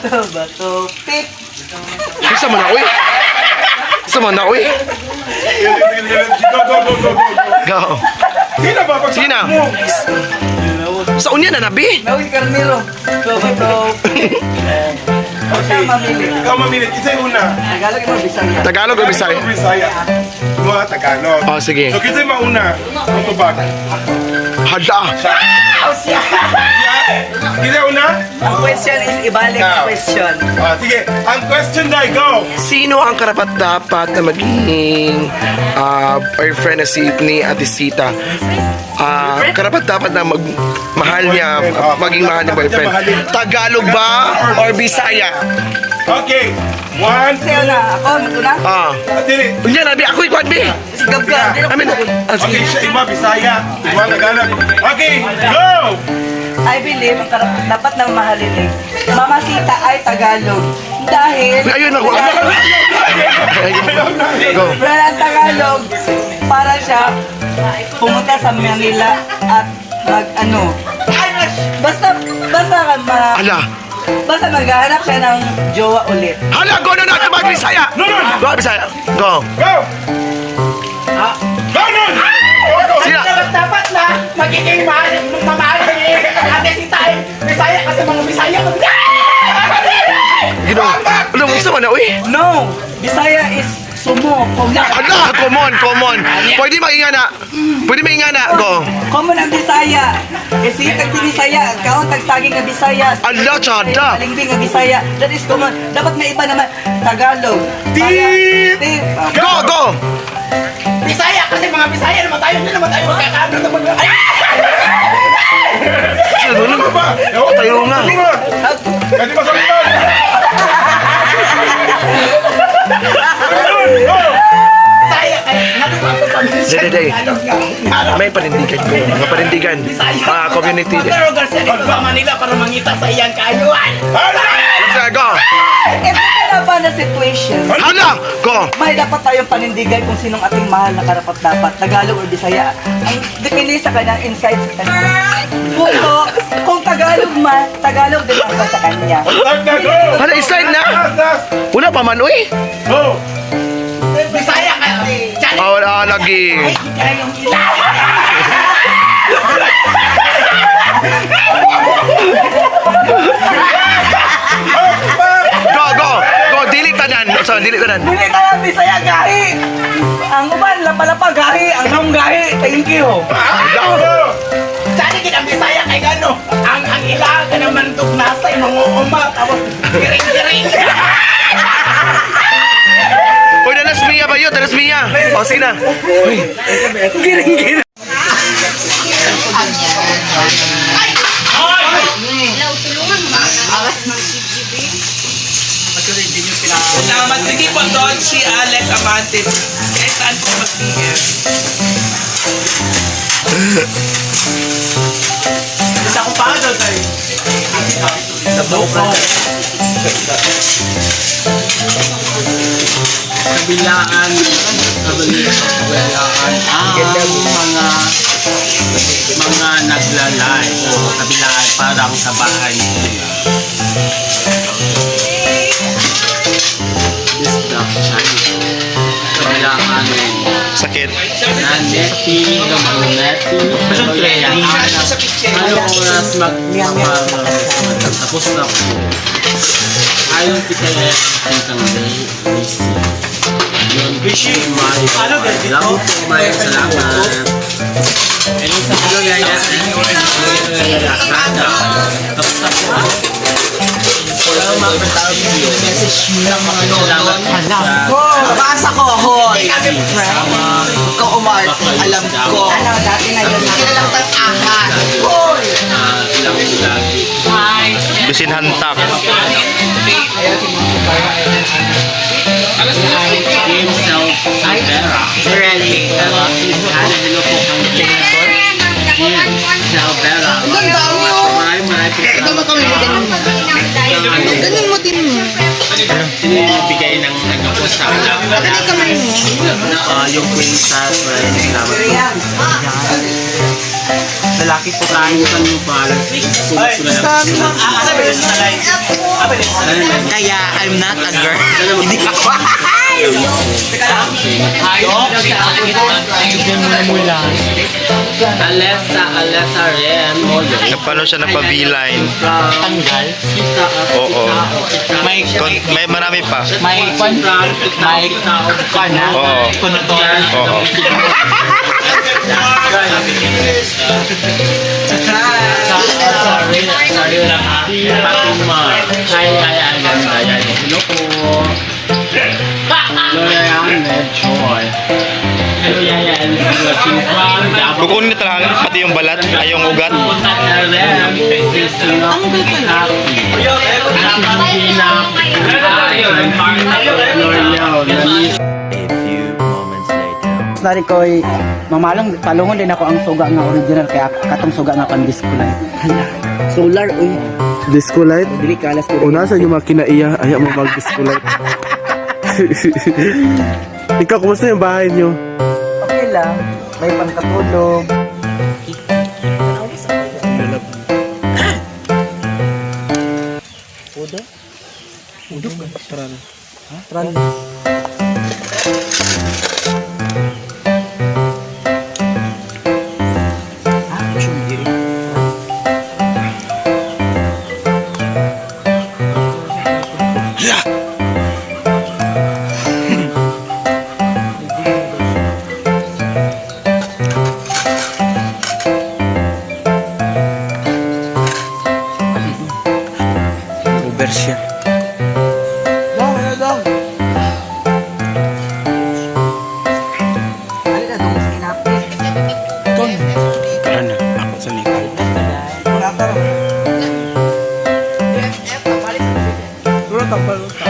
bato, bato, pip. Isa man na, uy. Isa man na, uy. Go, go, go, go, go. Go. Sige na ba? Pag Sige na. mo. Sa unya na, nabi. Nawin Carmelo. Bato, bato, pip. Okay. Ikaw mamilit. Isa yung una. Tagalog mo, Bisaya. Tagalog o Bisaya? Bisaya. Mga Tagalog. Oh, sige. So, kita yung mauna. Ang tubag. Hada. Kita yung una? Ang question is ibalik ang question. Ah, sige. Ang question na, go. Sino ang karapat dapat na maging ah, boyfriend na si ni Ate Sita? Ah, karapat dapat na mag mahal niya, ah, maging mahal niya boyfriend. Tagalog ba or Bisaya? Okay. One, two, Sa'yo na, ako, matuna. Ah, ah, dili. unya nabi ako ikwan bi. Sigab ka. I mean, ah, Okay, siya iba, Bisaya. Iba, Tagalog. Okay, go! I believe dapat ng mahalin eh. Mamasita ay Tagalog. Dahil... Ayun ako. Ayun. Go. Wala ang Tagalog para siya pumunta sa Manila at mag ano. Basta, basta ka ma, Ala. basta maghahanap siya ng jowa ulit. Hala, go na natin mag Bisaya. No, no. Go Bisaya. Go. Go! Go, no! Sina. Dapat dapat na magiging mahal, mamahal ni ate si Tay. Bisaya kasi mga Bisaya ko. Gino. Alam mo sa man na, uy. No! Bisaya is sumo, common. Ala, common, common. Pwede magingana. Pwede magingana. Go. Common ang Bisaya. Kasi tag Bisaya, kaon tag saging nga Bisaya. Ala, tsada. Malingbing nga Bisaya. That is common. Dapat may iba naman. Tagalog. Tip. Go, go. Bisaya kasi mga Bisaya naman tayo, hindi naman tayo magkakaano naman. Ay! Ano ba? Tayo nga. Sunod! Pwede ba! Go! Bisaya minsan. Dede, dede. Ano? May panindigan ko. Mga panindigan. Mga community. Pero Garcia dito sa Manila para mangita sa iyang kaayuan. Go. may dapat tayong panindigan kung sinong ating mahal na karapat dapat, Tagalog o Bisaya. Ang depende sa kanyang insight sa kanya. Punto, kung Tagalog man, Tagalog din ako sa kanya. Start na, go! Hala, slide na. Una pa man, uy. Go! Bisaya. Diyan Ah, wala lagi. kaya tanan. Dili tanan. Dili ka lang Bisaya gahi! Ang uban, lapalapa gahi, ang ham gahi, thank you. Diyan din ang Bisaya kay gano. Ang ang ilaw ka naman tugnasay mga uma tapos giring-giring. Uy, danas Mia ba yun? Danas Mia. O, sige na. Uy. Giring-giring. Salamat. Sige po doon si Alex Amante. Kahit saan po mag-PM. Isa ko pa doon tayo. Sa Boko. kabilaan kabilaan ang mga mga naglalay o kabilaan parang sa bahay nila. Kabilaan Sakit. na neti, gamaneti, kabilaan ano oras mag tapos na po. Ayon kita eh, tentang day, busy. Yun, busy, may Salamat po, may salamat. Ayun sa ano gaya, tapos na po. Tayo video. Message ng mga salamat po sa Basa ko, hoy! sama Ikaw, Omar, alam ko. Ano, dati na yun. Kailan lang angat. Hoy! Bisin hantak. Team Self Silvera. Really? Mo. Yung princess, maraming salamat po. Lalaki po tayo new balance. Sabi sa Kaya I'm not a girl. Hindi ako. Alessa, Alessa Ren. Paano siya napabiline? Tanggal. Oo. May, Kon- may marami pa. may, may, kana, Oo. kunotor. Oo. Sorry, sorry lang ah. Fatima. Kukunin na talaga pati yung balat, ay yung ugat. Nari ko ay mamalong palungon din ako ang suga nga original kaya katong suga nga pan disco. Hala, solar uy. Disco light? Dili kalas ko. Una sa yung mga kinaiya, ayaw mo mag-disco light. Ikaw, kumusta yung bahay niyo? Okay lang. May pangkatulog. Udo? Udo ka? Tran. Ha? Tran. Wala ka rin. Turo tambal mo sa.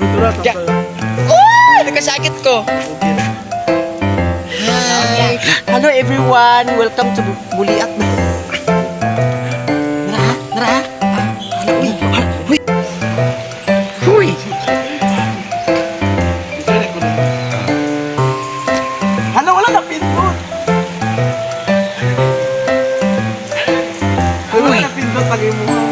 Turo tambal. Uy, nagkasakit ko. Hi. Hello everyone. Welcome to Buliat. Lagay mo.